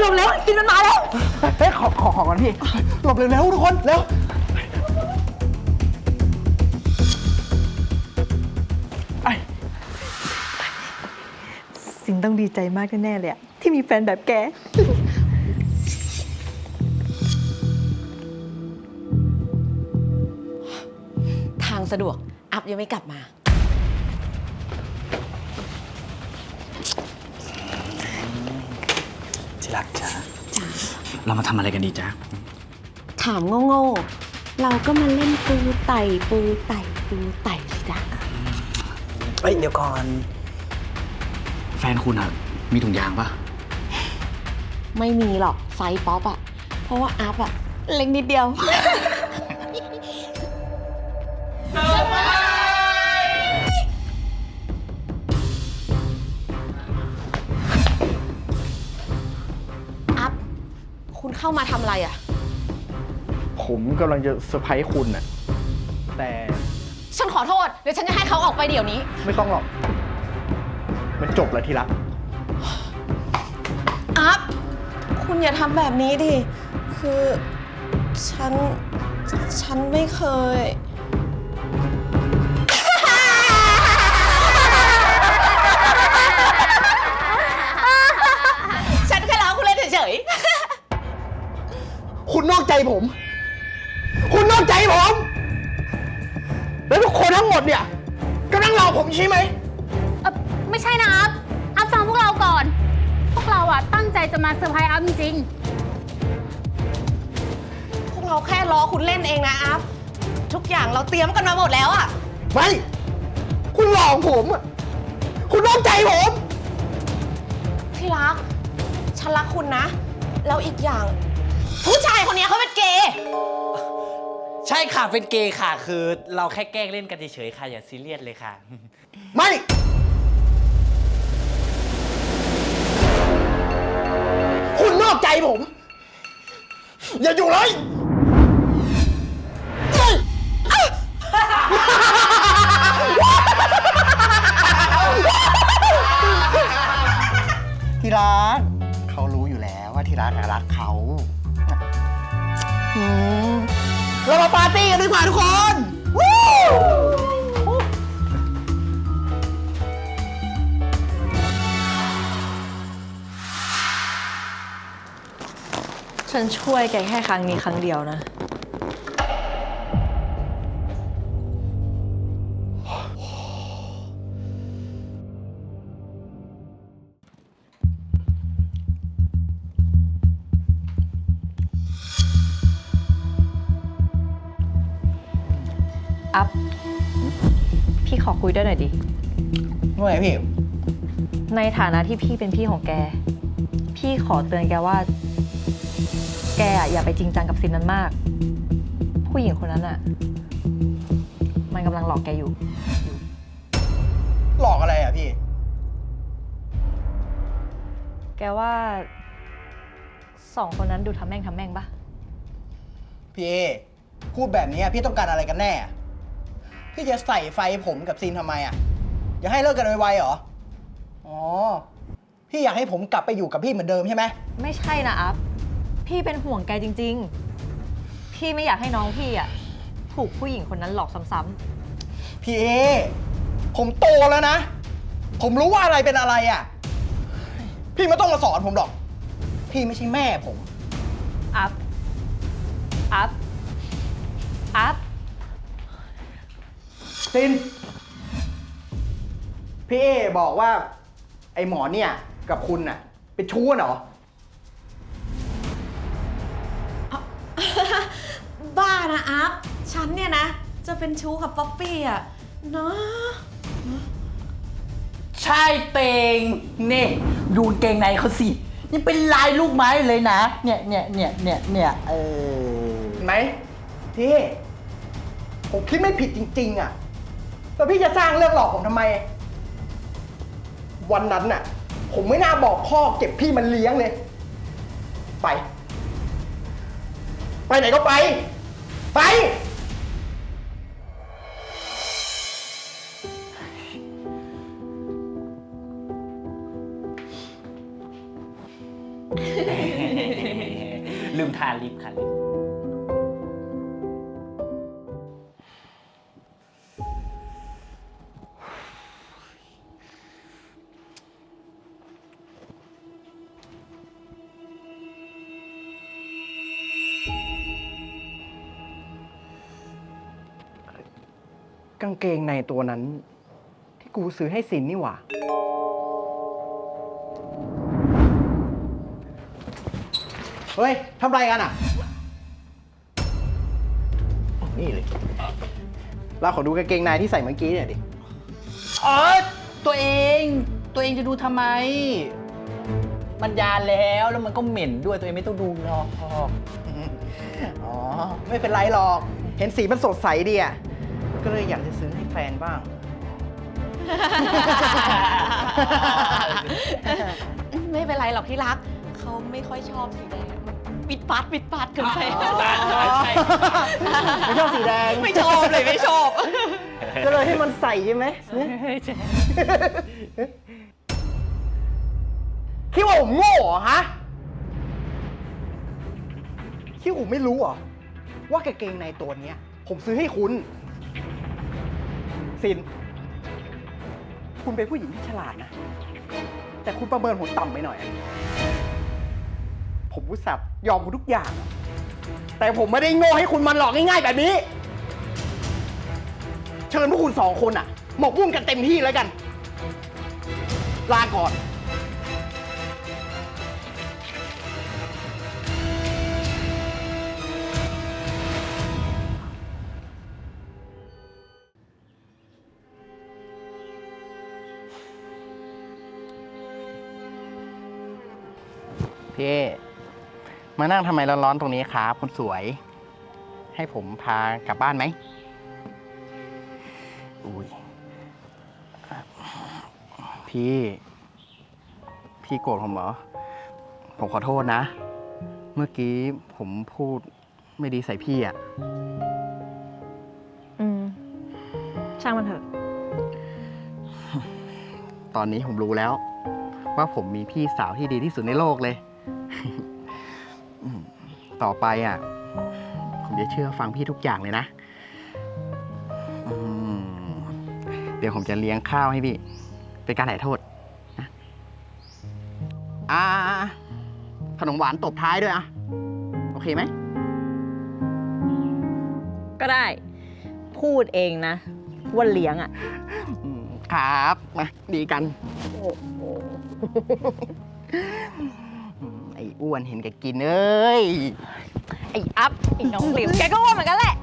หลบแล้วซินมันมาแล้ว เฮ้ยขอขอของก่อนพี่หลบเร็วๆทุกคนเร็วซินต้องดีใจมากแน่ๆเลยอะที่มีแฟนแบบแก ทางสะดวก อัพยังไม่กลับมา ที่รักจ้าเรามาทำอะไรกันดีจ๊ะ ถามโง่ๆ เราก็มาเล่นปูไต่ปูไต่ปูไต่สิจ๊ะเฮ้ยเดี๋ยวก่อน แฟนคุณอะมีถุงยางปะไม่มีหรอกไซส์ป๊อปอะเพราะว่าอัพอะเล็กนิดเดียว เข้ามาทำอะไรอะผมกำลังจะเซอร์ไพรส์คุณน่ะ แต่ฉันขอโทษ เดี๋ยวฉันจะให้เขาออกไปเดี๋ยวนี้ ไม่ต้องหรอก มันจบแล้วที่รัก อัพ คุณอย่าทำแบบนี้ดิ คือ ฉัน ฉันไม่เคย คุณนอกใจผม คุณนอกใจผม แล้วทุกคนทั้งหมดเนี่ยกำลังหลอกผมใช่ไหม เอ่อไม่ใช่นะอัพอัพฟังพวกเราก่อน พวกเราอะตั้งใจจะมาเซอร์ไพรส์อัพจริงๆพวกเราแค่ล้อคุณเล่นเองนะอัพทุกอย่างเราเตรียมกันมาหมดแล้วอะไม่ คุณหลอกผมอะคุณนอกใจผม ที่รัก ฉันรักคุณนะ แล้วอีกอย่าง ผู้ชายคนนี้เขาเป็นเกย์ใช่ค่ะเป็นเกย์ค่ะ คือเราแค่แกล้งเล่นกันเฉยๆค่ะ อย่าซีเรียสเลยค่ะ ไม่ คุณนอกใจผม อย่าอยู่เลย กว่าทุกคนวู้ฉันช่วยแกแค่ครั้งนี้ครั้งเดียวนะ อัพพี่ขอคุยด้วยหน่อยดิว่าไงพี่ ในฐานะที่พี่เป็นพี่ของแก พี่ขอเตือนแกว่า แกอะอย่าไปจริงจังกับซินนั้นมาก ผู้หญิงคนนั้นอะมันกำลังหลอกแกอยู่ หลอกอะไรอะพี่ แกว่าสองคนนั้นดูทำแม่งทำแม่งปะพี่เอพูดแบบนี้พี่ต้องการอะไรกันแน่ พี่จะใส่ไฟผมกับซีนทำไมอะ อยากให้เลิกกันไวๆเหรอ อ๋อ พี่อยากให้ผมกลับไปอยู่กับพี่เหมือนเดิมใช่ไหม ไม่ใช่นะอัพ พี่เป็นห่วงแกจริง ๆ พี่ไม่อยากให้น้องพี่อะถูกผู้หญิงคนนั้นหลอกซ้ำพี่เอ ผมโตแล้วนะ ผมรู้ว่าอะไรเป็นอะไรอะ พี่ไม่ต้องมาสอนผมหรอก พี่ไม่ใช่แม่ผม ๆ อัพ ซิน พี่เอบอกว่า ไอ้หมอเนี่ย กับคุณน่ะ เป็นชู้กันเหรอ บ้านะอัพ ฉันเนี่ยนะ จะเป็นชู้กับป๊อปปี้อะเนาะใช่เตงนี่ดูกางเกงในเขาสิ นี่เป็นลายลูกไม้เลยนะ เนี่ยเนี่ยเนี่ยเนี่ยเนี่ยเออ เห็นไหมพี่ ผมคิดไม่ผิดจริง ๆ อะ แต่พี่จะสร้างเรื่องหลอกผมทำไม วันนั้นน่ะ ผมไม่น่าบอกพ่อเก็บพี่มันเลี้ยงเลย ไป ไปไหนก็ไป ไป ลืมทาลิปค่ะลิป กางเกงในตัวนั้น ที่กูซื้อให้ซินนี่หว่า เฮ้ยทำไรกันอะ นี่เลยเราขอดูกางเกงในที่ใส่เมื่อกี้เนี่อยดิอ๋อตัวเอง ตัวเองจะดูทำไม มันยานแล้วแล้วมันก็เหม็นด้วยตัวเองไม่ต้องดูหรอก อ๋อ ไม่เป็นไรหรอก เห็นสีมันสดใสดีอะ ก็เลยอยากจะซื้อให้แฟนบ้าง ไม่เป็นไรหรอกที่รัก เขาไม่ค่อยชอบสีแดงมันปิดปัดปิดปัดเกินไปไม่ชอบสีแดง ไม่ชอบเลยไม่ชอบ ก็เลยให้มันใส่ใช่ไหมคิดว่าผมโง่เหรอฮะคิดว่าผมไม่รู้เหรอว่ากางเกงในตัวเนี้ย ผมซื้อให้คุณ สิน คุณเป็นผู้หญิงที่ฉลาดนะ แต่คุณประเมินผมต่ำไปหน่อยอะผมอุตส่าห์ยอมคุณทุกอย่าง แต่ผมไม่ได้โง่ให้คุณมันหลอกง่ายๆแบบนี้ เชิญพวกคุณสองคนอะหมกมุ่นกันเต็มที่แล้วกัน ลาก่อน พี่มานั่งทำไมร้อนๆตรงนี้ครับคนสวย ให้ผมพากลับบ้านไหมอุ้ยพี่ พี่โกรธผมเหรอ ผมขอโทษนะ เมื่อกี้ผมพูดไม่ดีใส่พี่อะ่ะอืม ช่างมันเถอะ ตอนนี้ผมรู้แล้ว ว่าผมมีพี่สาวที่ดีที่สุดในโลกเลยอืม ต่อไปอะ ผมจะเชื่อฟังพี่ทุกอย่างเลยนะอืมเดี๋ยวผมจะเลี้ยงข้าวให้พี่ เป็นการถ่ายโทษนะอ่าขนมหวานตบท้ายด้วยอะ โอเคไหม ก็ได้ พูดเองนะ ว่าเลี้ยงอะ อืมครับ มา ดีกันอืมไอ้อ้วนเห็นแกกินเอ้ย ไอ้อัพไอ้น้องหลิวแกก็อ้วนเหมือนกันแหละ